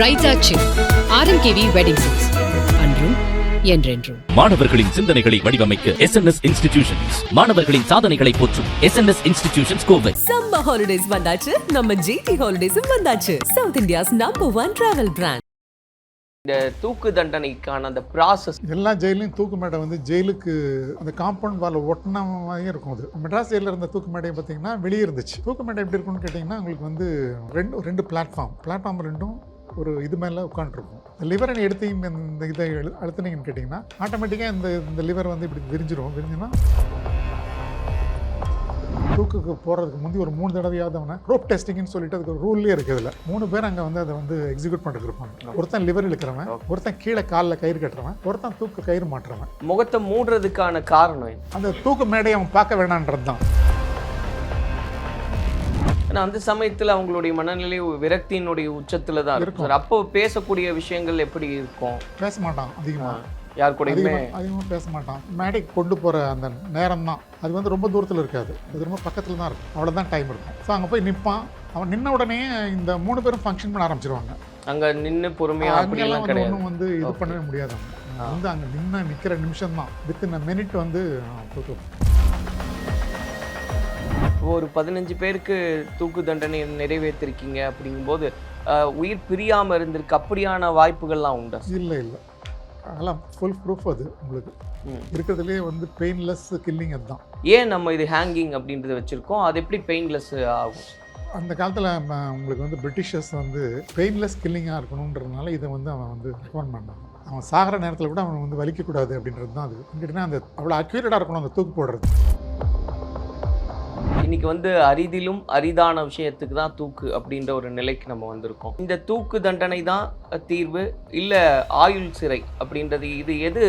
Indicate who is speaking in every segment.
Speaker 1: சில் RMKV wedding silks அன்றும் என்றென்றும்.
Speaker 2: மாணவர்களின் சிந்தனைகளை வடிவமைக்க எஸ் என் எஸ் இன்ஸ்டிடியூஷன்ஸ் மாணவர்களின் சாதனைகளை போற்றும் S N S institutions Kovai.
Speaker 3: Summer holidays வந்தாச்சு நம்ம ஜிடி ஹாலிடேஸும் வந்தாச்சு. South India's number one travel brand
Speaker 4: இந்த தூக்கு தண்டனைக்கான அந்த ப்ராசஸ்
Speaker 5: எல்லா ஜெயிலையும் தூக்கு மேடை வந்து ஜெயிலுக்கு அந்த காம்பவுண்ட் வால் ஒட்டின மாதிரியும் இருக்கும் அது. மெட்ராஸ் ஜெயிலில் இருந்த தூக்கு மேடை பார்த்தீங்கன்னா வெளியே இருந்துச்சு. தூக்கு மேடை எப்படி இருக்கும்னு கேட்டிங்கன்னா உங்களுக்கு வந்து ரெண்டு ரெண்டு பிளாட்ஃபார்ம் பிளாட்ஃபார்ம் ரெண்டும் ஒரு இது மேலே உட்காந்துருக்கும் இந்த லிவரை எடுத்து இங்க இந்த இதை அழுத்துனீங்கன்னு கேட்டிங்கன்னா ஆட்டோமேட்டிக்காக இந்த இந்த லிவர் வந்து இப்படி விரிஞ்சிரும். விரிஞ்சுன்னா தூக்குக்கு போகிறதுக்கு முந்தி ஒரு மூணு தடவையாவது அவனை ரோப் டெஸ்டிங்னு சொல்லிட்டு அதுக்கு ஒரு ரூல்லே இருக்குது இதில். மூணு பேர் அங்கே வந்து அதை வந்து எக்ஸிக்யூட் பண்ணிட்டு இருப்பாங்க. ஒருத்தன் லிவர் இழுக்கிறவன் ஒருத்தன் கீழே காலில் கயிறு கட்டுறவன் ஒருத்தன் தூக்கு கயிறு மாட்டுறவன்.
Speaker 4: முகத்தை மூடுறதுக்கான காரணம்
Speaker 5: அந்த தூக்கு மேடையை அவன் பார்க்க வேணான்றது தான்
Speaker 4: ஏன்னா அந்த சமயத்துல அவங்களுடைய மனநிலை விரக்தியினுடைய உச்சத்துல தான் இருக்கும். சார் அப்போ பேசக்கூடிய விஷயங்கள் எப்படி இருக்கும்?
Speaker 5: பேச மாட்டான் அதிகமாக
Speaker 4: யார் கூடயுமே?
Speaker 5: அதிகமாக பேச மாட்டான் மேடைக்கு கொண்டு போகிற அந்த நேரம் தான். அது வந்து ரொம்ப தூரத்தில் இருக்காது. அது ரொம்ப பக்கத்தில் தான் இருக்கும். அவ்வளோதான் டைம் இருக்கும். ஸோ அங்கே போய் நிற்பான் அவன் நின்ன உடனே இந்த மூணு பேரும் ஃபங்க்ஷன் பண்ண ஆரம்பிச்சிருவாங்க.
Speaker 4: அங்க நின்னு பொறுமையா
Speaker 5: அங்கெல்லாம்
Speaker 4: அப்படியெல்லாம்
Speaker 5: ஒன்றும் வந்து இது. பண்ணவே முடியாது. வந்து அங்கே நின்று நிற்கிற நிமிஷம் தான் வித்தின் மினிட் வந்து தூக்கு
Speaker 4: ஒரு பதினஞ்சு பேருக்கு தூக்கு தண்டனை நிறைவேற்றிருக்கீங்க அப்படிங்கும்போது உயிர் பிரியாம இருந்திருக்கு. அப்படியான வாய்ப்புகள்லாம் உண்டா?
Speaker 5: இல்லை இல்லை. அதெல்லாம் ஃபுல் ப்ரூஃப் அது உங்களுக்கு.
Speaker 4: ம்.
Speaker 5: இருக்கிறதுலே வந்து பெயின்லெஸ் கில்லிங் அதுதான்.
Speaker 4: ஏன் நம்ம இது ஹேங்கிங் அப்படின்றத வச்சிருக்கோம்? அது எப்படி பெயின்லெஸ் ஆகும்?
Speaker 5: அந்த காலத்தில் உங்களுக்கு வந்து பிரிட்டிஷர்ஸ் வந்து பெயின்லெஸ் கில்லிங்காக இருக்கணுன்றதுனால இதை வந்து அவன் வந்து ரெக்கமெண்ட் பண்ணான். அவன் சாகிற நேரத்தில் கூட அவன் வந்து வலிக்கக்கூடாது அப்படின்றது தான் அது. கேட்டிங்கன்னா அந்த அவ்வளோ அக்யூரேட்டாக இருக்கணும் அந்த தூக்கு போடுறது.
Speaker 4: இன்னைக்கு வந்து அரிதிலும் அரிதான விஷயத்துக்கு தான் தூக்கு அப்படின்ற ஒரு நிலைக்கு நம்ம வந்திருக்கோம். இந்த தூக்கு தண்டனை தான் தீர்வு இல்லை ஆயுள் சிறை அப்படின்றது இது எது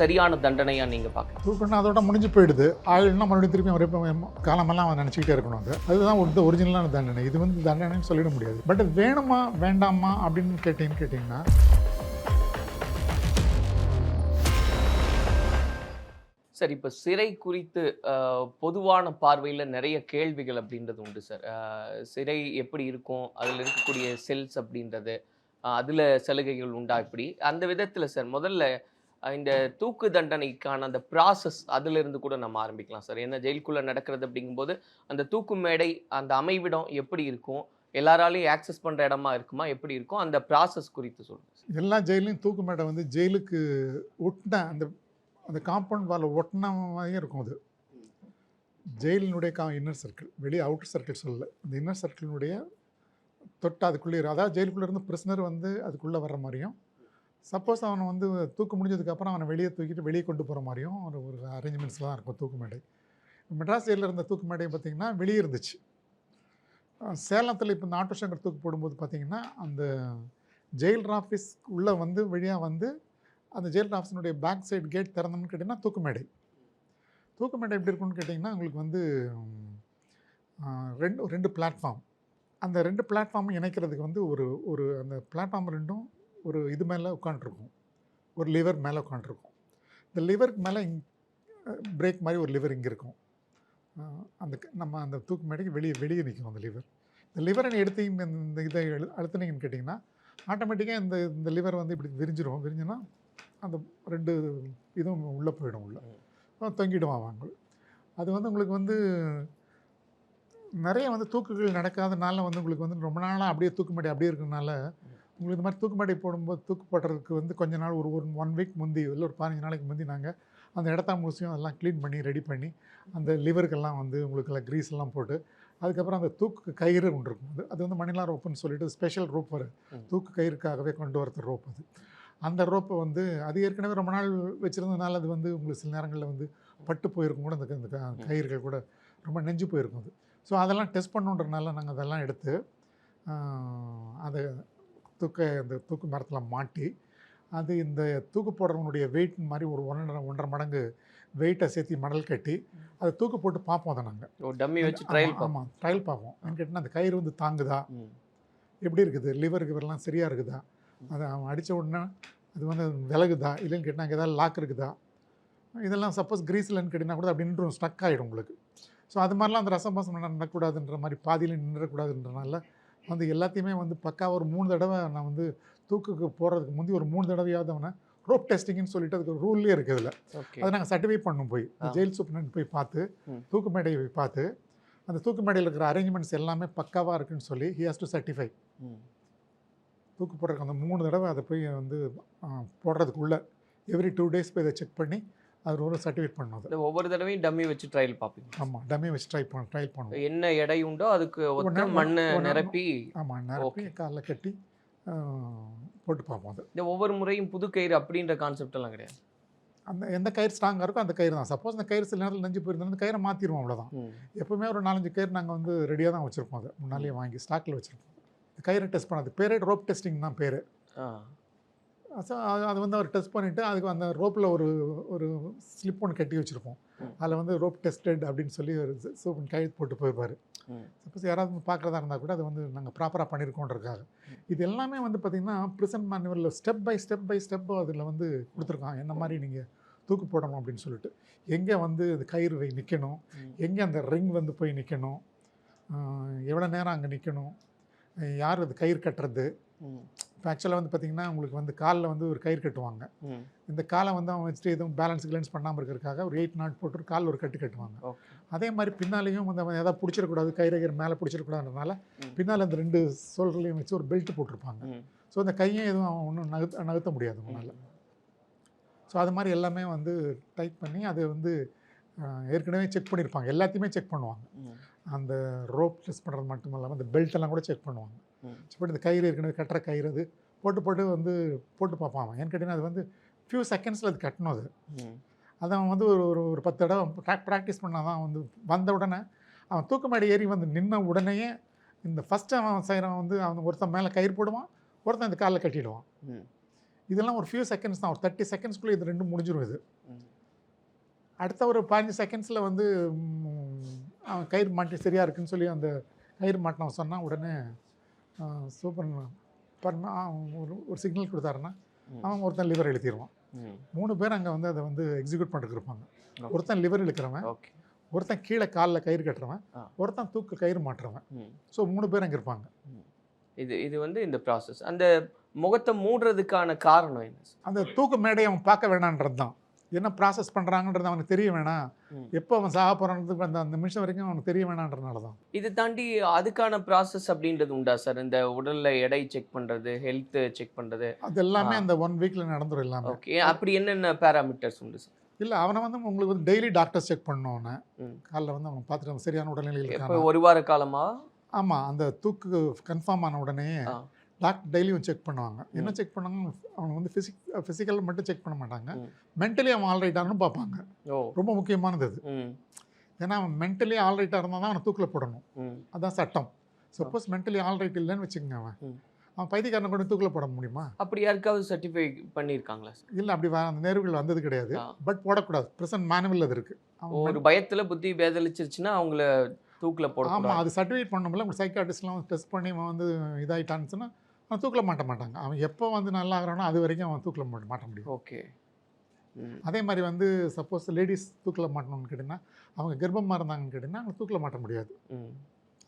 Speaker 4: சரியான தண்டனையா நீங்க பாக்க
Speaker 5: தூக்குன்னா அதோட முடிஞ்சு போயிடுது. ஆயுள்னா மறுபடியும் திருப்பி அவன் காலமெல்லாம் அவன் நினச்சிக்கிட்டே இருக்கணும் அது அதுதான் ஒரு ஒரிஜினலான தண்டனை. இது வந்து தண்டனைன்னு சொல்லிட முடியாது. பட் வேணுமா வேண்டாமா அப்படின்னு கேட்டீங்கன்னு கேட்டிங்கன்னா
Speaker 4: சார் இப்போ சிறை குறித்து பொதுவான பார்வையில் நிறைய கேள்விகள் அப்படின்றது உண்டு சார். சிறை எப்படி இருக்கும்? அதில் இருக்கக்கூடிய செல்ஸ் அப்படின்றது அதில் சலுகைகள் உண்டா இப்படி அந்த விதத்தில் சார் முதல்ல இந்த தூக்கு தண்டனைக்கான அந்த ப்ராசஸ் அதிலிருந்து கூட நம்ம ஆரம்பிக்கலாம் சார். ஏன்னா ஜெயிலுக்குள்ளே நடக்கிறது அப்படிங்கும்போது அந்த தூக்கு மேடை அந்த அமைவிடம் எப்படி இருக்கும்? எல்லாராலையும் ஆக்சஸ் பண்ணுற இடமா இருக்குமா? எப்படி இருக்கும்? அந்த ப்ராசஸ் குறித்து சொல்லுங்கள்
Speaker 5: எல்லா ஜெயிலையும் தூக்கு மேடை வந்து ஜெயிலுக்கு ஒட்டின அந்த அந்த காம்பவுண்ட் வால் ஒட்டின மாதிரியும் இருக்கும் அது. ஜெயிலினுடைய கா இன்னர் சர்க்கிள் வெளியே அவுட்டர் சர்க்கிள் சொல்லல. அந்த இன்னர் சர்க்கிளினுடைய தொட்டு அதுக்குள்ளே அதாவது ஜெயிலுக்குள்ளே இருந்து பிரிசனர் வந்து அதுக்குள்ளே வர்ற மாதிரியும் சப்போஸ் அவனை வந்து தூக்கு முடிஞ்சதுக்கப்புறம் அவனை வெளியே தூக்கிட்டு வெளியே கொண்டு போகிற மாதிரியும் ஒரு ஒரு அரேஞ்ச்மெண்ட்ஸில் தான் இருக்கும் தூக்கு மேடை. மெட்ராஸ் ஜெயிலில் இருந்த தூக்கு மேடை பார்த்திங்கன்னா வெளியே இருந்துச்சு. சேலத்தில் இப்போ இந்த ஆட்டோ சங்கர் தூக்கு போடும்போது பார்த்திங்கன்னா அந்த ஜெயில் ஆஃபீஸ் உள்ளே வந்து வழியாக வந்து அந்த ஜெயலலிதா ஆஃபீஸினுடைய பேக் சைடு கேட் திறந்தோம்னு கேட்டிங்கன்னா தூக்குமேடை. தூக்குமேடை எப்படி இருக்கும்னு கேட்டிங்கன்னா உங்களுக்கு வந்து ரெண்டு ரெண்டு பிளாட்ஃபார்ம் அந்த ரெண்டு பிளாட்ஃபார்ம் இணைக்கிறதுக்கு வந்து ஒரு ஒரு அந்த பிளாட்ஃபார்ம் ரெண்டும் ஒரு இது மேலே உட்காண்ட்ருக்கும் ஒரு லிவர் மேலே உட்காண்ட்ருக்கும் இந்த லிவருக்கு மேலே இங் பிரேக் மாதிரி ஒரு லிவர் இங்கே இருக்கும். அந்த க- நம்ம அந்த தூக்கு மேடைக்கு வெளியே வெளியே நிற்கும் அந்த லிவர் இந்த லிவரை எடுத்து இந்த இதை அழுத்தினீங்கன்னு கேட்டிங்கன்னா ஆட்டோமேட்டிக்காக இந்த இந்த லிவர் வந்து இப்படி விரிஞ்சிரும். விரிஞ்சுன்னா அந்த ரெண்டு இதுவும் உள்ளே போயிடும் உள்ள. தொங்கிடுவான் அவங்க அது வந்து உங்களுக்கு வந்து நிறைய வந்து தூக்குகள் நடக்காதனால வந்து உங்களுக்கு வந்து ரொம்ப நாளாக அப்படியே தூக்குமேடை அப்படியே இருக்கறனால உங்களுக்கு இந்த மாதிரி தூக்குமேடை போடும்போது தூக்கு போடுறதுக்கு வந்து கொஞ்ச நாள் ஒரு ஒரு ஒன் வீக் முந்தி இல்லை ஒரு பதினஞ்சு நாளைக்கு முந்தி நாங்கள் அந்த இடத்தா மூசியும் அதெல்லாம் க்ளீன் பண்ணி ரெடி பண்ணி அந்த லிவருக்கெல்லாம் வந்து உங்களுக்கெல்லாம் க்ரீஸ் எல்லாம் போட்டு அதுக்கப்புறம் அந்த தூக்கு கயிறு ஒன்று இருக்கும். அது அது வந்து மணிலா ரோப்புன்னு சொல்லிட்டு ஸ்பெஷல் ரோப் வரும்.
Speaker 4: ம்.
Speaker 5: தூக்கு கயிறுக்காகவே கொண்டு வரது ரோப் அது. அந்த ரோப்பை வந்து அது ஏற்கனவே ரொம்ப நாள் வச்சுருந்ததுனால அது வந்து உங்களுக்கு சில நேரங்களில் வந்து பட்டு போயிருக்கும் கூட அந்த கயிறுகள் கூட ரொம்ப நெஞ்சு போயிருக்கும் அது. ஸோ அதெல்லாம் டெஸ்ட் பண்ணுன்றனால நாங்கள் அதெல்லாம் எடுத்து அதை தூக்க அந்த தூக்கு மரத்தில் மாட்டி அது இந்த தூக்கு போடுறவனுடைய வெயிட் மாதிரி ஒரு ஒன்றரை ஒன்றரை மடங்கு வெயிட்டை சேர்த்து மணல் கட்டி அதை தூக்கு போட்டு பார்ப்போம் அதை நாங்கள்
Speaker 4: டம்மி வச்சு ட்ரையல்
Speaker 5: ஆமாம் ட்ரையல் பார்ப்போம். கேட்டிங்கன்னா அந்த கயிறு வந்து தாங்குதா? எப்படி இருக்குது? லிவர் கிவர்லாம் சரியாக இருக்குதா? அதை அவன் அடித்த உடனே அது வந்து விலகுதா? இல்லைன்னு கேட்டால் அங்கே ஏதாவது லாக் இருக்குதா? இதெல்லாம் சப்போஸ் கிரீஸ்லன்னு கேட்டிங்கன்னா கூட அப்படி நின்றும் ஸ்டக் ஆகிடும் உங்களுக்கு. ஸோ அது மாதிரிலாம் அந்த ரசம் பாசம் நடக்கக்கூடாதுன்ற மாதிரி பாதியில் நின்றக்கூடாதுன்றனால வந்து எல்லாத்தையுமே வந்து பக்கா ஒரு மூணு தடவை நான் வந்து தூக்குக்கு போகிறதுக்கு முந்தி ஒரு மூணு தடவையாவது அவனை ரோப் டெஸ்டிங்னு சொல்லிட்டு அதுக்கு ரூல்லே இருக்குது இதில். அதை நாங்கள் சர்டிஃபை பண்ணணும் போய். ஜெயில் சூப்பரண்ட் போய் பார்த்து. தூக்கு மேடையை போய் பார்த்து அந்த தூக்கு மேடையில் இருக்கிற அரேஞ்ச்மெண்ட்ஸ் எல்லாமே பக்காவாக இருக்குன்னு சொல்லி ஹி ஹாஸ் டு சர்டிஃபை தூக்கு போடுறதுக்கு அந்த மூணு தடவை அதை போய் வந்து போடுறதுக்குள்ள எவ்ரி டூ டேஸ் போய் இதை செக் பண்ணி அது ஒரு சர்டிஃபிகேட் பண்ணணும் அது.
Speaker 4: ஒவ்வொரு தடவையும் டம்மி வச்சு ட்ரையல் பார்ப்பீங்க.
Speaker 5: ஆமாம் டம்மி வச்சு ட்ரை பண்ண ட்ரையல் பண்ணணும்.
Speaker 4: என்ன எடை உண்டோ அதுக்கு ஒத்த மண்ணை நிரப்பி
Speaker 5: ஆமாம் நிரப்பி காலில் கட்டி போட்டு பார்ப்போம் அது.
Speaker 4: இந்த ஒவ்வொரு முறையும் புது கயிறு அப்படின்ற கான்செப்ட் எல்லாம் கிடையாது.
Speaker 5: அந்த எந்த கயிறு ஸ்ட்ராங்காக இருக்கோ அந்த கயிறு தான். சப்போஸ் அந்த கயிறு சில நேரத்தில் நெஞ்சு போயிருந்தா அந்த கயிறை மாற்றிடுவோம் அவ்வளோதான் எப்பவுமே ஒரு நாலஞ்சு கயிறு நாங்கள் வந்து ரெடியாக தான் வச்சுருப்போம் அதை. முன்னாலேயே வாங்கி ஸ்டாக்கில் வச்சுருப்போம். கயிறை டெஸ்ட் பண்ணது. பேரே ரோப் டெஸ்டிங் தான் பேர். ஸோ அது அது வந்து அவர் டெஸ்ட் பண்ணிவிட்டு அதுக்கு அந்த ரோப்பில் ஒரு ஒரு ஸ்லிப் ஒன்று கட்டி வச்சுருப்போம். அதில் வந்து ரோப் டெஸ்டட் அப்படின்னு சொல்லி ஒரு சூப்பன் கையெழுத்து போட்டு போயிருப்பார். சப்போஸ் யாராவது பார்க்குறதா இருந்தால் கூட அது வந்து நாங்கள் ப்ராப்பராக பண்ணியிருக்கோன்றதுக்காக இது எல்லாமே வந்து பார்த்திங்கன்னா prison மேனுவலில் step by step by step அதில் வந்து கொடுத்துருக்கான் என்ன மாதிரி நீங்கள் தூக்கு போடணும் அப்படின்னு சொல்லிட்டு. எங்கே வந்து அது கயிறு வை நிற்கணும். எங்கே அந்த ரிங் வந்து போய் நிற்கணும் எவ்வளோ நேரம் அங்கே நிற்கணும் யார் அது கயிறு கட்டுறது. இப்போ ஆக்சுவலாக வந்து பார்த்திங்கன்னா உங்களுக்கு வந்து காலில் வந்து ஒரு கயிறு கட்டுவாங்க. இந்த காலை வந்து அவன் வச்சுட்டு எதுவும் பேலன்ஸ் கிளன்ஸ் பண்ணாமல் இருக்கிறதுக்காக ஒரு எயிட் நாட் போட்டு கால் ஒரு கட்டு கட்டுவாங்க அதே மாதிரி பின்னாலேயும் வந்து அவன் எதாவது பிடிச்சிடக்கூடாது கயிறு கயிறு மேலே பிடிச்சிடக்கூடாதுன்றனால
Speaker 4: ம்.
Speaker 5: பின்னால் அந்த ரெண்டு சோல்டர்லையும் வச்சு ஒரு பெல்ட் போட்டிருப்பாங்க. ஸோ அந்த கையும் எதுவும் அவன் ஒன்றும் நகர்த்த நகர்த்த முடியாது அவனால் ஸோ அது மாதிரி எல்லாமே வந்து டைட் பண்ணி அது வந்து ஏற்கனவே செக் பண்ணியிருப்பாங்க எல்லாத்தையுமே செக் பண்ணுவாங்க. அந்த ரோப் டெஸ்ட் பண்ணுறது மட்டும் இல்லாமல் அந்த பெல்ட் எல்லாம் கூட செக் பண்ணுவாங்க. செக் பண்ணி இந்த கயிறு ஏற்கனவே கட்டுற கயிறு அது போட்டு போட்டு வந்து போட்டு பார்ப்பான் அவன் ஏன்னு கேட்டிங்கன்னா அது வந்து ஃபியூ செகண்ட்ஸில் அது கட்டணும் அது. அதை அவன் வந்து ஒரு ஒரு ஒரு பத்து தடவை ப்ராக்டிஸ் பண்ணால் தான் வந்து வந்த உடனே அவன் தூக்கு மேடை ஏறி வந்து நின்ன உடனேயே இந்த ஃபஸ்ட்டு அவன் செய்கிறவன் வந்து அவன் ஒருத்தன் மேலே கயிறு போடுவான் ஒருத்தன் இந்த காலில் கட்டிடுவான். இதெல்லாம் ஒரு ஃபியூ செகண்ட்ஸ் தான் ஒரு தேர்ட்டி செகண்ட்ஸ்குள்ளே இது ரெண்டும் முடிஞ்சிடும் இது. அடுத்த ஒரு பதினஞ்சு செகண்ட்ஸில் வந்து அவன் கயிறு மாட்டி சரியாக இருக்குன்னு சொல்லி அந்த கயிறு மாட்டினவன் சொன்னான் உடனே சூப்பர் பர்மா ஒரு ஒரு சிக்னல் கொடுத்தாருன்னா. அவன் ஒருத்தன் லிவர் எழுத்திடுவான். மூணு பேர் அங்கே வந்து அதை வந்து எக்ஸிக்யூட் பண்ணுறதுக்கு இருப்பாங்க. ஒருத்தன் லிவர் இழுக்கிறவன் ஒருத்தன் கீழே காலில் கயிறு கட்டுறவன். ஒருத்தன் தூக்கு கயிறு மாட்டுறவன். ஸோ மூணு பேர் அங்கே இருப்பாங்க
Speaker 4: இது இது வந்து இந்த ப்ராசஸ் அந்த முகத்தை மூடுறதுக்கான காரணம் என்ன
Speaker 5: அந்த தூக்கு மேடையை அவன் பார்க்க வேணான்றது தான் என்ன ப்ராசஸ் பண்ணுறாங்கன்றது அவனுக்கு தெரிய வேணாம். எப்போ அவன் சாக போகிறான்றதுக்கு அந்த அந்த நிமிஷம் வரைக்கும் அவனுக்கு தெரிய வேணான்றனால தான்
Speaker 4: இது தாண்டி அதுக்கான ப்ராசஸ் அப்படின்றது உண்டா சார்? இந்த உடல்ல எடை செக் பண்றது ஹெல்த் செக் பண்றது?
Speaker 5: அது எல்லாமே. அந்த ஒன் வீக்கில் நடந்துடும் எல்லாமே.
Speaker 4: ஓகே அப்படி என்னென்ன பேராமீட்டர்ஸ் உண்டு சார்?
Speaker 5: இல்லை அவனை வந்து உங்களுக்கு வந்து டெய்லி டாக்டர்ஸ் செக்
Speaker 4: ம்.
Speaker 5: காலைல வந்து அவன் பார்த்துட்டு சரியான உடல்நிலையில்
Speaker 4: ஒரு வார காலமா?
Speaker 5: ஆமாம் அந்த தூக்கு கன்ஃபார்ம் ஆன உடனே. டாக்டர் டெய்லியும் செக் பண்ணுவாங்க. என்ன. செக் பண்ணாங்க? அவங்க வந்து ஃபிசிக் ஃபிசிக்கல் மட்டும் செக் பண்ண மாட்டாங்க. மென்டலி அவன் ஆல்ரைட்டானு பார்ப்பாங்க. ரொம்ப முக்கியமானது அது. ஏன்னா அவன் மென்டலி ஆல்ரைட்டாக இருந்தால் தான் அவனை தூக்கில் போடணும்.
Speaker 4: ம்.
Speaker 5: அதான் சட்டம். சப்போஸ் மென்டலி ஆல்ரைட் இல்லைன்னு வச்சுக்கோங்க அவன். அவன் பைத்தியக்காரனை கொண்டு தூக்கில் போட முடியுமா?
Speaker 4: அப்படி யாருக்காவது சர்டிஃபை பண்ணியிருக்காங்களா?
Speaker 5: இல்லை அப்படி அந்த நேர்வுகள் வந்தது கிடையாது. பட் போடக்கூடாது. ப்ரெசன்ட் மேனுவல் அது இருக்குது
Speaker 4: ஒரு பயத்துல புத்தி பேதலிச்சிருச்சுன்னா அவங்கள தூக்கில்
Speaker 5: ஆமாம்
Speaker 4: போடக்கூடாது
Speaker 5: அது சர்டிஃபிகேட் பண்ணணும்ல. உங்கள் சைக்காட்டிஸ்ட்லாம் டெஸ்ட் பண்ணி வந்து இதாகிட்டான்னு அவன் தூக்கில் மாட்ட மாட்டாங்க. அவன் எப்போ வந்து நல்லா ஆகிறானோ அது வரைக்கும் அவன் தூக்கில் மாட்ட மாட்ட முடியும்.
Speaker 4: ஓகே.
Speaker 5: அதே மாதிரி வந்து சப்போஸ் லேடிஸ் தூக்கில் மாட்டணும்னு கேட்டிங்கன்னா அவங்க கர்ப்பமாக இருந்தாங்கன்னு கேட்டிங்கன்னா அவங்க தூக்கில் மாட்ட முடியாது.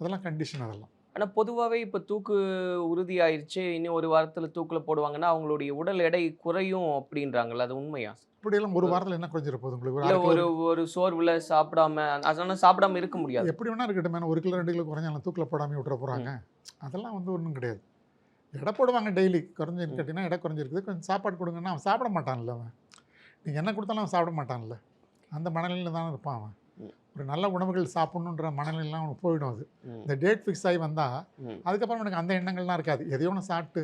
Speaker 5: அதெல்லாம் கண்டிஷன் அதெல்லாம்.
Speaker 4: ஆனா பொதுவாகவே இப்போ தூக்கு உறுதி ஆயிருச்சு. இன்னும் ஒரு வாரத்துல தூக்குல போடுவாங்கன்னா அவங்களுடைய உடல் எடை குறையும் அப்படின்றாங்கல்ல அது உண்மையா?
Speaker 5: இப்படியெல்லாம் ஒரு வாரத்தில் என்ன குறைஞ்சிட போகுது உங்களுக்கு? ஒரு
Speaker 4: ஒரு சோர்வுல சாப்பிடாம அதனால சாப்பிடாம இருக்க முடியாது.
Speaker 5: எப்படி வேணா இருக்கட்டும் ஒரு கிலோ ரெண்டு கிலோ குறைஞ்சாலும் தூக்கில் போடாமல் விட்டுற போகிறாங்க அதெல்லாம் வந்து ஒன்றும் கிடையாது. எடை போடுவாங்க டெய்லி குறைஞ்சின்னு. கேட்டிங்கன்னா எடை குறைஞ்சிருக்குது. கொஞ்சம் சாப்பாடு கொடுங்கன்னா அவன் சாப்பிட மாட்டான்ல அவன். நீங்கள் என்ன கொடுத்தாலும் அவன் சாப்பிட மாட்டான்ல. அந்த மனநிலையில் தானே இருப்பான் அவன். ஒரு நல்ல உணவுகள் சாப்பிடணுன்ற மனநிலையெல்லாம் அவனுக்கு போயிடும் அது. இந்த டேட் ஃபிக்ஸ் ஆகி வந்தால். அதுக்கப்புறம் எனக்கு அந்த எண்ணங்கள்லாம் இருக்காது. எதையோ ஒன்று சாப்பிட்டு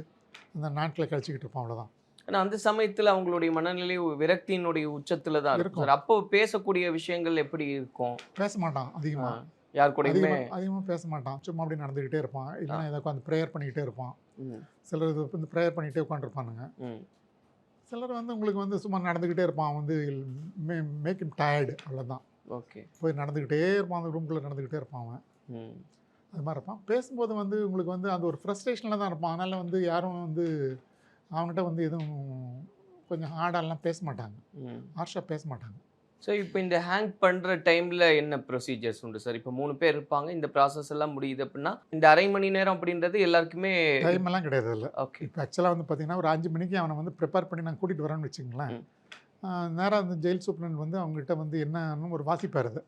Speaker 5: அந்த நாட்டில் கழிச்சிக்கிட்டு இருப்பான் அவ்வளோதான்
Speaker 4: ஆனா அந்த சமயத்துல அவங்களுடைய மனநிலை விரக்தியினுடைய உச்சத்துல தான் இருக்கும். அப்போ பேசக்கூடிய விஷயங்கள் எப்படி இருக்கும்?
Speaker 5: பேச மாட்டான் அதிகமாக
Speaker 4: யார் கூடயுமே
Speaker 5: அதிகமாக பேச மாட்டான் சும்மா அப்படி நடந்துக்கிட்டே இருப்பான். இல்லைன்னா ஏதோ உட்காந்து ப்ரேயர் பண்ணிக்கிட்டே இருப்பான்.
Speaker 4: ம்,
Speaker 5: சிலர் இது வந்து ப்ரேயர் பண்ணிகிட்டே உட்காந்துருப்பானுங்க
Speaker 4: ம்,
Speaker 5: சிலர் வந்து உங்களுக்கு வந்து சும்மா நடந்துக்கிட்டே இருப்பான். வந்து மேக் இம் டயர்டு அவ்வளோதான்
Speaker 4: ஓகே.
Speaker 5: போய் நடந்துக்கிட்டே இருப்பான். அந்த ரூம்குள்ளே நடந்துக்கிட்டே இருப்பான் அவன்.
Speaker 4: ம்,
Speaker 5: அது மாதிரி இருப்பான். பேசும்போது வந்து உங்களுக்கு வந்து அந்த ஒரு ஃப்ரஸ்ட்ரேஷனில் தான் இருப்பான். அதனால் வந்து யாரும் வந்து அவங்ககிட்ட வந்து எதுவும் கொஞ்சம் ஹார்டாலாம் பேச மாட்டாங்க.
Speaker 4: ம்.
Speaker 5: ஹார்ஷாக பேச மாட்டாங்க.
Speaker 4: ஸோ இப்போ இந்த ஹேங் பண்ணுற டைமில் என்ன ப்ரொசீஜர்ஸ் உண்டு சார் இப்போ மூணு பேர் இருப்பாங்க இந்த ப்ராசஸ் எல்லாம் முடியுது அப்படின்னா இந்த அரை மணி நேரம் அப்படின்றது எல்லாருக்குமே
Speaker 5: டைம் எல்லாம் கிடையாது இல்லை
Speaker 4: ஓகே
Speaker 5: இப்போ ஆக்சுவலாக வந்து பார்த்தீங்கன்னா ஒரு அஞ்சு மணிக்கு அவனை வந்து ப்ரிப்பேர் பண்ணி நான் கூட்டிகிட்டு வரேன்னு வச்சுங்களேன் நேராக அந்த ஜெயில் சூப்பரண்ட் வந்து அவங்ககிட்ட வந்து என்னன்னு ஒரு வாசிப்பார் அது.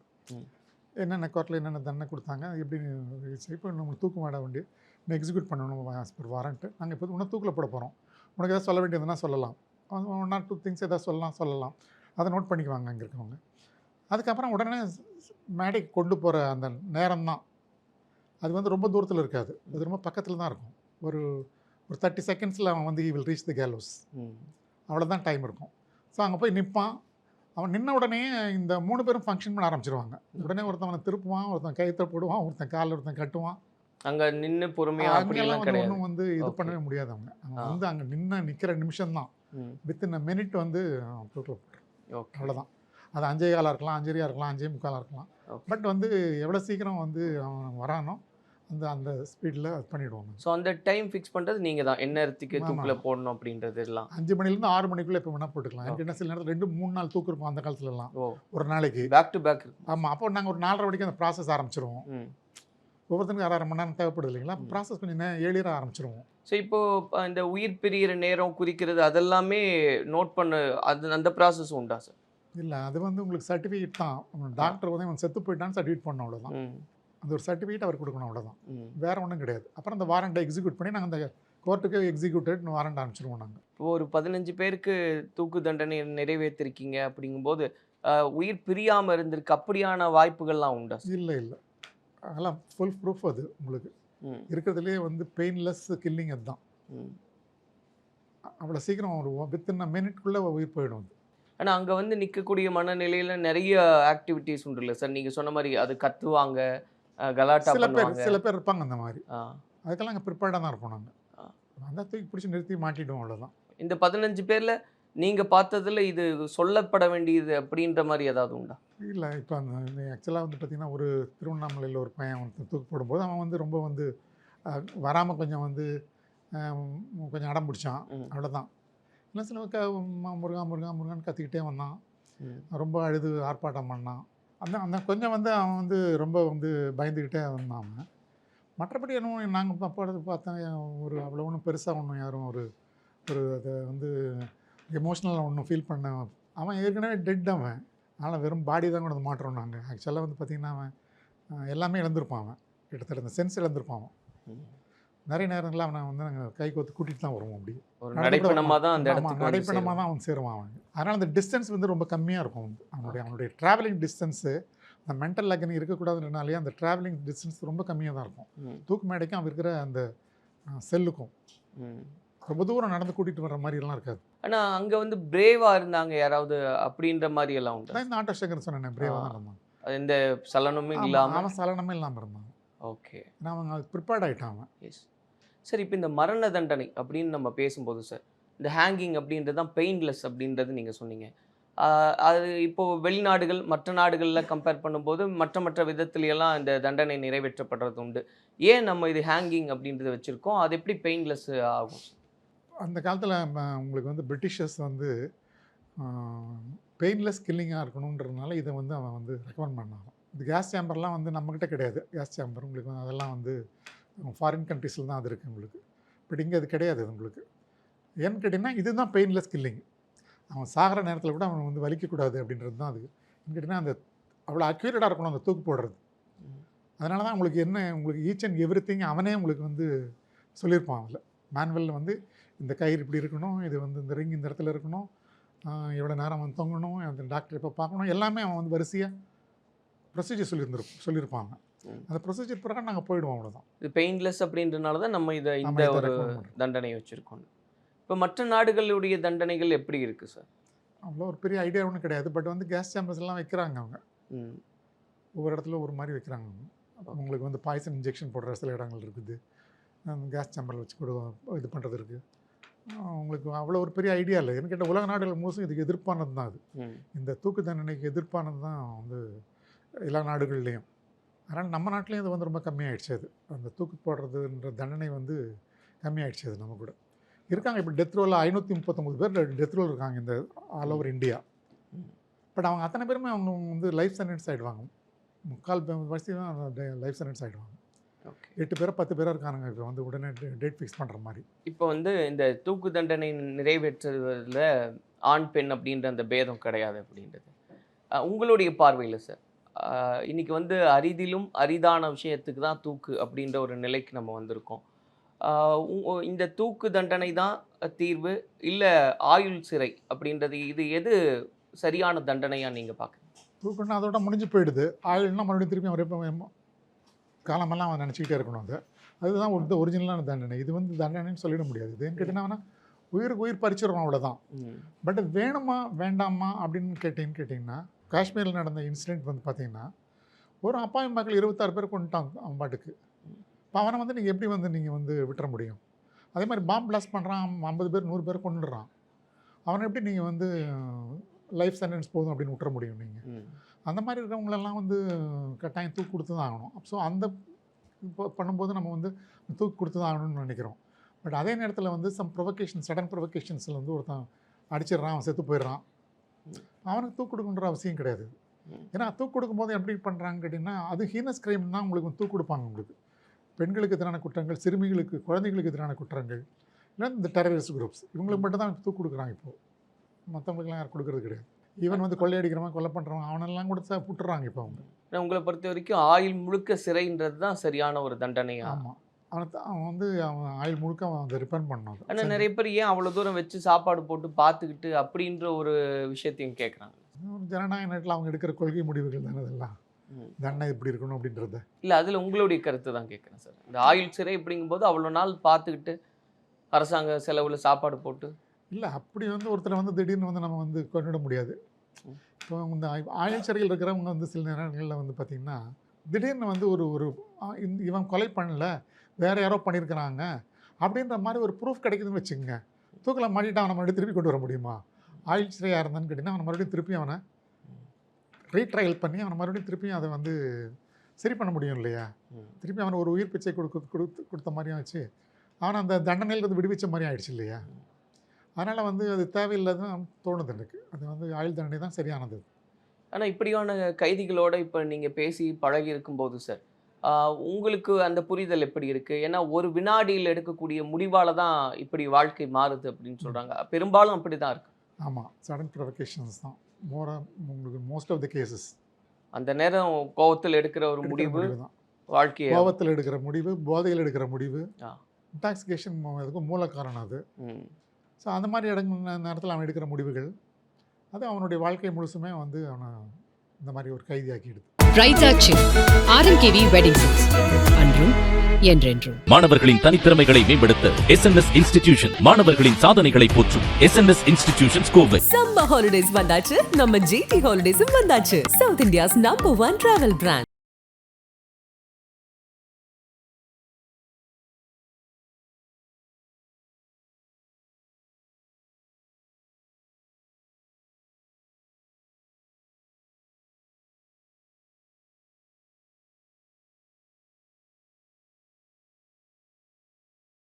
Speaker 5: என்னென்ன கோர்ட்டில் என்னென்ன தண்டனை கொடுத்தாங்க எப்படி இப்போ நம்மளுக்கு தூக்கு மாட வேண்டி இன்னும் எக்ஸிக்யூட் பண்ணணும் ஆஸ் பர் வாரண்ட்டு நாங்கள் இப்போ உன்னை தூக்கில் போட போகிறோம் உனக்கு எதாவது சொல்ல வேண்டியதுன்னா சொல்லலாம். ஒன் ஆர் டூ திங்ஸ் எதாவது சொல்லலாம் சொல்லலாம். அதை நோட் பண்ணிக்குவாங்க அங்கே இருக்கவங்க. அதுக்கப்புறம் உடனே மேடைக்கு கொண்டு போகிற அந்த நேரம் தான் அது வந்து ரொம்ப தூரத்தில் இருக்காது. அது ரொம்ப பக்கத்தில் தான் இருக்கும். ஒரு ஒரு தேர்ட்டி செகண்ட்ஸில் அவன் வந்து வில் ரீச் தி கேலோஸ் அவ்வளோதான் டைம் இருக்கும். ஸோ அங்கே போய் நிற்பான் அவன் நின்ன உடனே இந்த மூணு பேரும் ஃபங்க்ஷன் பண்ண ஆரம்பிச்சிருவாங்க. உடனே ஒருத்தவனை திருப்புவான் ஒருத்தன் கயிற்ற போடுவான் ஒருத்தன் காலில் ஒருத்தன் கட்டுவான்.
Speaker 4: அங்கே நின்று பொறுமையாக அப்படியெல்லாம்
Speaker 5: வந்து ஒன்றும் வந்து இது. பண்ணவே முடியாது அவங்க.
Speaker 4: ஆ.
Speaker 5: வந்து அங்கே நின்று நிற்கிற நிமிஷம் தான்
Speaker 4: ம்.
Speaker 5: வித்தின் அ மினிட் வந்து தூக்கில் போட்டுரும்
Speaker 4: ஓகே
Speaker 5: அவ்வளோதான் அது அஞ்சே காலாக இருக்கலாம் அஞ்சரியாக இருக்கலாம் அஞ்சே முக்காலாக இருக்கலாம். பட் வந்து எவ்வளோ சீக்கிரம் வந்து அவன் வரானோ அந்த அந்த ஸ்பீடில் அது பண்ணிவிடுவாங்க
Speaker 4: ஸோ அந்த டைம் ஃபிக்ஸ் பண்ணுறது நீங்கள் தான் என்ன நேரத்துக்கு
Speaker 5: ஆமா.
Speaker 4: தூக்கில் போடணும் அப்படின்றது எல்லாம்.
Speaker 5: அஞ்சு மணிலேருந்து ஆறு மணிக்குள்ளே இப்போ வேணால் போட்டுக்கலாம். எனக்கு என்ன சில நேரத்தில் ரெண்டு மூணு நாள் தூக்கு அந்த காலத்துலலாம். ஒரு நாளைக்கு.
Speaker 4: பேக் டு பேக்
Speaker 5: ஆமாம் அப்போ நாங்கள் ஒரு நாலரை மணிக்கு அந்த ப்ராசஸ் ஆரம்பிச்சிருவோம்.
Speaker 4: ம்
Speaker 5: ஒவ்வொருத்தருக்கு அரை அரை மணி நேரம் தேவைப்படுது இல்லைங்களா. ப்ராசஸ் கொஞ்சம் ஏழியராக ஆரம்பிச்சிருவோம்.
Speaker 4: ஸோ இப்போ இந்த உயிர் பிரியிற நேரம் குறிக்கிறது அதெல்லாமே நோட் பண்ண அது அந்த ப்ராசஸ் உண்டா சார்
Speaker 5: இல்லை அது வந்து உங்களுக்கு சர்டிஃபிகேட் தான். டாக்டர் வந்து அவன் செத்து போயிட்டான்னு சர்டிஃபிகேட் பண்ணணும் அவ்வளோதான் அந்த ஒரு சர்டிஃபிகேட் அவர் கொடுக்கணும் அவ்வளோதான் வேற ஒன்றும் கிடையாது. அப்புறம் அந்த வாரண்ட்டை எக்ஸிக்யூட் பண்ணி நாங்கள் அந்த கோர்ட்டுக்கு எக்ஸிக்யூட்டட் வாரண்ட் அனுப்பிச்சிருவோம் நாங்கள்
Speaker 4: இப்போ ஒரு பதினஞ்சு பேருக்கு தூக்கு தண்டனை நிறைவேற்றிருக்கீங்க அப்படிங்கும்போது உயிர் பிரியாம இருந்திருக்கு அப்படியான வாய்ப்புகள்லாம் உண்டா
Speaker 5: இல்லை இல்லை. அதெல்லாம் ஃபுல் ப்ரூஃப் அது உங்களுக்கு.
Speaker 4: ம்.
Speaker 5: இருக்கிறதுலே வந்து பெயின்லெஸ் கில்லிங் அதுதான். அவ்வளோ சீக்கிரம் ஒரு வித்தின் மினிட்குள்ளே உயிர் போயிடும் அது.
Speaker 4: ஆனா அங்க வந்து நிக்கக்கூடிய மனநிலையில நிறைய ஆக்டிவிட்டிஸ் உண்டு இல்லை சார். நீங்க சொன்ன மாதிரி அது கத்துவாங்க கலாட்டா
Speaker 5: சில பேர் சில பேர் இருப்பாங்க அந்த மாதிரி. அதுக்கெல்லாம் அங்கே ப்ரிப்பேர்டாக தான் இருப்போம் நாங்கள். அந்த தூக்கி பிடிச்சி நிறுத்தி மாட்டிடுவோம் அவ்வளோதான்
Speaker 4: இந்த பதினஞ்சு பேர்ல நீங்க பார்த்ததுல இது சொல்லப்பட வேண்டியது அப்படின்ற மாதிரி ஏதாவது உண்டா?
Speaker 5: இல்லை இப்போ அந்த ஆக்சுவலாக வந்து பார்த்திங்கன்னா ஒரு திருவண்ணாமலையில் ஒரு பையன் ஒருத்தன் தூக்கு போடும்போது அவன் வந்து ரொம்ப வந்து வராமல் கொஞ்சம் வந்து கொஞ்சம் அடம் பிடிச்சான். அவ்வளோதான் இல்லை சில முருகா முருகா முருகான்னு கத்திக்கிட்டே வந்தான். ரொம்ப அழுது ஆர்ப்பாட்டம் பண்ணான். அந்த அந்த கொஞ்சம் வந்து அவன் வந்து ரொம்ப வந்து பயந்துக்கிட்டே வந்தான் அவன். மற்றபடி என்ன நாங்கள் பாப்பாடு பார்த்தேன் ஒரு அவ்வளோ ஒன்றும் பெருசாக ஒன்றும் யாரும் ஒரு ஒரு அதை வந்து எமோஷ்னலாக ஒன்றும் ஃபீல் பண்ண அவன் ஏற்கனவே டெட் அவன். அதனால் வெறும் பாடி தான் கொண்டு வந்து மாட்டுறோம் நாங்கள் ஆக்சுவலாக வந்து பார்த்திங்கன்னா அவன் எல்லாமே இழந்திருப்பான் அவன். கிட்டத்தட்ட இந்த சென்ஸ் இழந்திருப்பான் அவன். நிறைய நேரங்களில் அவனை வந்து நாங்கள் கை கோத்து கூட்டிகிட்டு தான் வருவோம் அப்படி
Speaker 4: தான் அந்த
Speaker 5: நடைப்பணமாக. தான் அவன் சேருவான் அவன். அதனால் அந்த டிஸ்டன்ஸ் வந்து ரொம்ப கம்மியாக இருக்கும் அவனுடைய அவனுடைய ட்ராவலிங் டிஸ்டன்ஸு அந்த மென்டல் லக்கனி இருக்கக்கூடாதுன்றனாலே அந்த ட்ராவலிங் டிஸ்டன்ஸ் ரொம்ப கம்மியாக தான் இருக்கும். தூக்கு மேடைக்கும் அவன் இருக்கிற அந்த செல்லுக்கும். ரொம்ப தூரம் நடந்து கூட்டிகிட்டு வர்ற மாதிரிலாம் இருக்காது.
Speaker 4: ஆனா அங்க வந்து பிரேவா இருந்தாங்க யாராவது அப்படின்ற மாதிரி எல்லாம் உண்டா
Speaker 5: இந்த ஆட்டோ ஸ்டேக்கர் சொன்னேன் பிரேவாக தான் இருந்தான்
Speaker 4: அது எந்த சலனமும்
Speaker 5: ஆமா,
Speaker 4: இல்லாம?
Speaker 5: அவன் சலனமே இல்லாமல் இருந்தான்.
Speaker 4: ஓகே.
Speaker 5: அவன் அதுக்கு ப்ரிப்பேர்ட் ஆகிட்டான்
Speaker 4: எஸ் சார் இப்போ இந்த மரண தண்டனை அப்படின்னு நம்ம பேசும்போது சார் இந்த ஹேங்கிங் அப்படின்றது தான் பெயின்லெஸ் அப்படின்றது நீங்கள் சொன்னீங்க. அது இப்போ வெளிநாடுகள் மற்ற நாடுகளில் கம்பேர் பண்ணும்போது மற்ற மற்ற விதத்துல எல்லாம் இந்த தண்டனை நிறைவேற்றப்படுறது உண்டு. ஏன் நம்ம இது ஹேங்கிங் அப்படின்றத வச்சுருக்கோம்? அது எப்படி பெயின்லெஸ் ஆகும்?
Speaker 5: அந்த காலத்தில் உங்களுக்கு வந்து பிரிட்டிஷர்ஸ் வந்து பெயின்லெஸ் கில்லிங்காக இருக்கணுன்றதுனால இதை வந்து அவன் வந்து ரெக்கமெண்ட் பண்ணான். இந்த கேஸ் சேம்பர்லாம் வந்து நம்மக்கிட்ட கிடையாது. கேஸ் சேம்பர் உங்களுக்கு வந்து அதெல்லாம் வந்து ஃபாரின் கண்ட்ரீஸில் தான் அது இருக்குது உங்களுக்கு. பட் இங்கே அது கிடையாது அது உங்களுக்கு. ஏன்னு கேட்டிங்கன்னா இதுதான் பெயின்லெஸ் கில்லிங் அவன் சாகிற நேரத்தில் கூட அவன் வந்து வலிக்கக்கூடாது அப்படின்றது தான் அது. ஏன்னு கேட்டிங்கன்னா அந்த அவ்வளோ அக்யூரேட்டாக இருக்கணும் அந்த தூக்கு போடுறது. அதனால தான் உங்களுக்கு என்ன உங்களுக்கு ஈச் அண்ட் எவ்ரி திங் அவனே உங்களுக்கு வந்து சொல்லியிருப்பான் அதில். மேனுவலில் வந்து இந்த கயிறு இப்படி இருக்கணும் இது வந்து இந்த ரிங் இந்த இடத்துல இருக்கணும் எவ்வளோ நேரம் வந்து தொங்கணும் அந்த டாக்டர் எப்போ பார்க்கணும் எல்லாமே அவன் வந்து வரிசையாக ப்ரொசீஜர் சொல்லியிருந்திருப்போம் சொல்லியிருப்பாங்க. அந்த ப்ரொசீஜர் பிரகாரம் நாங்கள் போயிடுவோம் அவ்வளோதான்
Speaker 4: இது பெயின்லெஸ் அப்படின்றனால தான் நம்ம இதை இந்த ஒரு
Speaker 5: recommend பண்றோம்.
Speaker 4: தண்டனை வச்சுருக்கோம். இப்போ மற்ற நாடுகளுடைய தண்டனைகள் எப்படி இருக்குது சார்
Speaker 5: அவ்வளோ ஒரு பெரிய ஐடியா ஒன்றும் கிடையாது. பட் வந்து கேஸ் சேம்பர்ஸ் எல்லாம் வைக்கிறாங்க அவங்க. ஒவ்வொரு இடத்துல ஒரு மாதிரி வைக்கிறாங்க. உங்களுக்கு வந்து பாய்சன் இன்ஜெக்ஷன் போடுற சில இடங்கள் இருக்குது. கேஸ் சேம்பரில் வச்சு கூட இது பண்ணுறது இருக்குது உங்களுக்கு அவ்வளோ ஒரு பெரிய ஐடியா இல்லை. எனக்கு கேட்ட உலக நாடுகள் மோசம் இதுக்கு எதிர்ப்பானது தான் அது. இந்த தூக்கு தண்டனைக்கு எதிர்ப்பானது தான் வந்து எல்லா நாடுகள்லேயும். அதனால் நம்ம நாட்டிலையும் இது வந்து ரொம்ப கம்மியாயிடுச்சு அது. அந்த தூக்கு போடுறதுன்ற தண்டனை வந்து கம்மியாயிடுச்சு அது நம்ம கூட. இருக்காங்க இப்போ டெத் ரோவில் ஐநூற்றி முப்பத்தொம்பது பேர் டெத் ரோல் இருக்காங்க இந்த ஆல் ஓவர் இந்தியா. பட் அவங்க அத்தனை பேருமே அவங்க வந்து லைஃப் சென்டென்ஸ் ஆகிடுவாங்க முக்கால் வசதி தான் லைஃப் சென்டென்ஸ் ஆகிடுவாங்க எட்டு பேரோ பத்து பேரோ இருக்கானுங்க. இப்போ வந்து உடனே டேட் ஃபிக்ஸ் பண்ணுற மாதிரி.
Speaker 4: இப்போ வந்து இந்த தூக்கு தண்டனை நிறைவேற்றுவதில் ஆண் பெண் அப்படின்ற அந்த பேதம் கிடையாது அப்படின்றது. உங்களுடைய பார்வையில் சார் அஹ் இன்னைக்கு வந்து அரிதிலும் அரிதான விஷயத்துக்கு தான் தூக்கு அப்படின்ற ஒரு நிலைக்கு நம்ம வந்திருக்கோம். இந்த தூக்கு தண்டனை தான் தீர்வு இல்லை ஆயுள் சிறை அப்படின்றது இது எது சரியான தண்டனையாக நீங்கள் பார்க்குறீங்க
Speaker 5: தூக்கணும் அதோட முடிஞ்சு போயிடுது. ஆயுள்னா மறுபடியும் திருப்பி எப்போ காலமெல்லாம் அவன் நினச்சிக்கிட்டே இருக்கணும் அது அதுதான் ஒரு ஒரிஜினலான தண்டனை. இது வந்து தண்டனைன்னு சொல்லிட முடியாது. இது ஏன்னு கேட்டிங்கன்னா உயிருக்கு உயிர் பறிச்சிடுறோம் அவ்வளோதான் பட் வேணுமா வேண்டாமா அப்படின்னு கேட்டிங்கன்னு கேட்டிங்கன்னா காஷ்மீரில் நடந்த இன்சிடெண்ட் வந்து பார்த்தீங்கன்னா ஒரு அப்பாவி மக்கள் இருபத்தாறு பேர் கொண்டுட்டாங்க அவன் பாட்டுக்கு. இப்போ அவனை வந்து நீங்கள் எப்படி வந்து நீங்கள் வந்து விட்டுற முடியும்? அதே மாதிரி பாம்பு பிளாஸ்ட் பண்ணுறான் ஐம்பது பேர் நூறு பேர் கொண்டுடுறான் அவனை எப்படி நீங்கள் வந்து லைஃப் சென்டென்ஸ் போதும் அப்படின்னு விட்டுற முடியும் நீங்கள் அந்த மாதிரி இருக்கிறவங்களெல்லாம் வந்து கட்டாயம் தூக்கு கொடுத்து தான் ஆகணும். ஸோ அந்த இப்போ பண்ணும்போது நம்ம வந்து தூக்கு கொடுத்து தான் ஆகணும்னு நினைக்கிறோம். பட் அதே நேரத்தில் வந்து சம் ப்ரொவகேஷன் சடன் ப்ரொவகேஷன்ஸில் வந்து ஒருத்தன் அடிச்சிடுறான் அவன் செத்து போயிடுறான். அவனுக்கு தூக்கு கொடுக்கணுன்ற அவசியம் கிடையாது. ஏன்னா தூக்கு கொடுக்கும்போது எப்படி பண்ணுறாங்க கேட்டிங்கன்னா அது ஹீனஸ் கிரைம்னா உங்களுக்கு தூக்கு கொடுப்பாங்க உங்களுக்கு பெண்களுக்கு எதிரான குற்றங்கள் சிறுமிகளுக்கு குழந்தைகளுக்கு எதிரான குற்றங்கள் இல்லை இந்த டெரரிஸ்ட் குரூப்ஸ் இவங்களுக்கு மட்டும் தான் தூக்கு கொடுக்குறாங்க இப்போது மற்றவங்களுக்குலாம் யாரும் கொடுக்கறது கிடையாது. ஈவன் வந்து கொள்ளையடிக்கிறவன் கொலை பண்ணுறவன் அவனெல்லாம் கூட விட்டுறாங்க இப்போ அவங்க.
Speaker 4: ஆனா உங்களை பொறுத்த வரைக்கும் ஆயுள் முழுக்க சிறைன்றது தான் சரியான ஒரு தண்டனையா?
Speaker 5: ஆமாம் அவனை அவன் வந்து அவன் ஆயுள் முழுக்க அவன் அதை ரிப்பேர் பண்ணணும்
Speaker 4: ஆனா நிறைய பேர் ஏன் அவ்வளவு தூரம் வச்சு சாப்பாடு போட்டு பார்த்துக்கிட்டு அப்படின்ற ஒரு விஷயத்தையும் கேட்குறாங்க
Speaker 5: ஒரு ஜனநாயக நாட்டில் அவங்க எடுக்கிற கொள்கை முடிவுகள் தானே இதெல்லாம்
Speaker 4: ம்.
Speaker 5: தண்டனை இப்படி இருக்கணும் அப்படின்றத.
Speaker 4: இல்ல அதுல உங்களுடைய கருத்து தான் கேட்குறேன் சார். இந்த ஆயுள் சிறை அப்படிங்கும்போது அவ்வளோ நாள் பார்த்துக்கிட்டு அரசாங்க செலவுல சாப்பாடு போட்டு
Speaker 5: இல்லை அப்படி வந்து ஒருத்தரை வந்து திடீர்னு வந்து நம்ம வந்து கொண்டுட முடியாது. இப்போ இந்த ஆய்- ஆயுள் சிறையில் இருக்கிறவங்க வந்து சில நேரங்களில் வந்து பார்த்திங்கன்னா திடீர்னு வந்து ஒரு ஒரு இவன் கொலை பண்ணல வேற யாரோ பண்ணியிருக்கிறாங்க அப்படின்ற மாதிரி ஒரு ப்ரூஃப் கிடைக்குதுன்னு வச்சுக்கோங்க. தூக்கில் மாட்டிட்டு அவனை மறுபடியும் திருப்பி கொண்டு வர முடியுமா? ஆயுள் சிறையாக இருந்தான்னு கேட்டிங்கன்னா அவனை மறுபடியும் திருப்பி அவனை ரீட்ரையல் பண்ணி அவனை மறுபடியும் திருப்பியும் அதை வந்து சரி பண்ண முடியும் இல்லையா. திருப்பி அவனை ஒரு உயிர் பிச்சை கொடுக்க கொடுத்து கொடுத்த மாதிரியும் வச்சு அவனை அந்த தண்டனையிலிருந்து விடுவிச்ச மாதிரி ஆயிடுச்சு இல்லையா? அதனால் வந்து அது தேவையில்லாதான் தோணுது எனக்கு. அது வந்து ஆயுள் தண்டனை தான் சரியானது.
Speaker 4: ஆனா இப்படியான கைதிகளோட இப்ப நீங்க பேசி பழகி இருக்கும்போது சார் உங்களுக்கு அந்த புரிதல் எப்படி இருக்கு? ஏன்னா ஒரு வினாடியில் எடுக்கக்கூடிய முடிவால தான் இப்படி வாழ்க்கை மாறுது அப்படின்னு சொல்றாங்க. பெரும்பாலும் அப்படிதான் இருக்கு.
Speaker 5: ஆமாம் சடன் ப்ரொவகேஷன்ஸ் தான். மோர உங்களுக்கு மோஸ்ட் ஆஃப் த கேசஸ்
Speaker 4: அந்த நேரம் கோவத்தில் எடுக்கிற ஒரு முடிவு
Speaker 5: தான்.
Speaker 4: வாழ்க்கையை
Speaker 5: கோபத்தில் எடுக்கிற முடிவு போதையில் எடுக்கிற முடிவு. இன்டாக்சிகேஷன் இதுக்கும் மூல காரணம் அது. ஸோ அந்த மாதிரி இடங்கள் நேரத்தில் அவன் எடுக்கிற முடிவுகள் அது அவனுடைய வாழ்க்கை முழுசுமே வந்து அவனை இந்த மாதிரி ஒரு கைதியாக்கிடுது.
Speaker 1: பிரைட்ஸா சில் ஆர்எம்கேவி வெட்டிங் அன்றும் என்றென்றும்.
Speaker 2: மாணவர்களின் தனித்திறமைகளை மேம்படுத்த எஸ்என்எஸ் இன்ஸ்டிடியூஷன் மாணவர்களின் சாதனைகளை போற்றும் SNS institutions Kovai
Speaker 3: summer holidays வந்தாச்சு நம்ம ஜிடி ஹாலிடேஸும் வந்தாச்சு. South India's number one travel brand